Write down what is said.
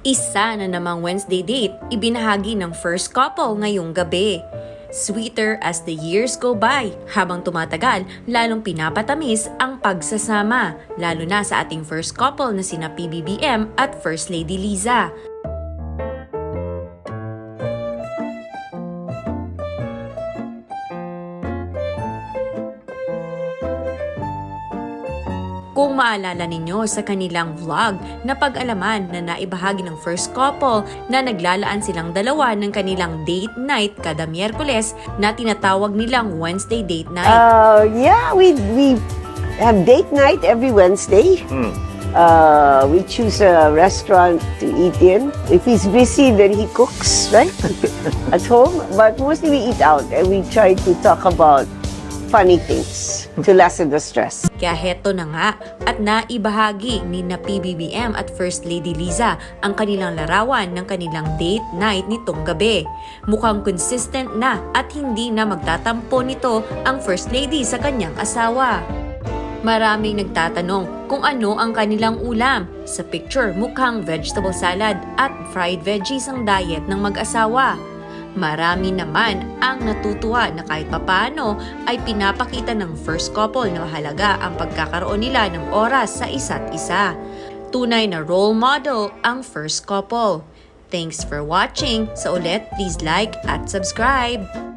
Isa na namang Wednesday date ibinahagi ng first couple ngayong gabi. Sweeter as the years go by, habang tumatagal, lalong pinapatamis ang pagsasama, lalo na sa ating first couple na sina PBBM at First Lady Liza. Kung maalala ninyo sa kanilang vlog na pag-alaman na naibahagi ng first couple na naglalaan silang dalawa ng kanilang date night kada Miyerkules na tinatawag nilang Wednesday date night. Uh, yeah, we we have date night every Wednesday. Uh, we choose a restaurant to eat in. If he's busy, then he cooks, right? At home. But mostly we eat out and we try to talk about funny things to lessen the stress. Kaya heto na nga at naibahagi ni na PBBM at First Lady Liza ang kanilang larawan ng kanilang date night nitong gabi. Mukhang consistent na at hindi na magtatampo nito ang First Lady sa kanyang asawa. Maraming nagtatanong kung ano ang kanilang ulam. Sa picture, mukhang vegetable salad at fried veggies ang diet ng mag-asawa. Marami naman ang natutuwa na kahit papano ay pinapakita ng first couple na mahalaga ang pagkakaroon nila ng oras sa isa't isa. Tunay na role model ang first couple. Thanks for watching. Sa ulit, please like at subscribe.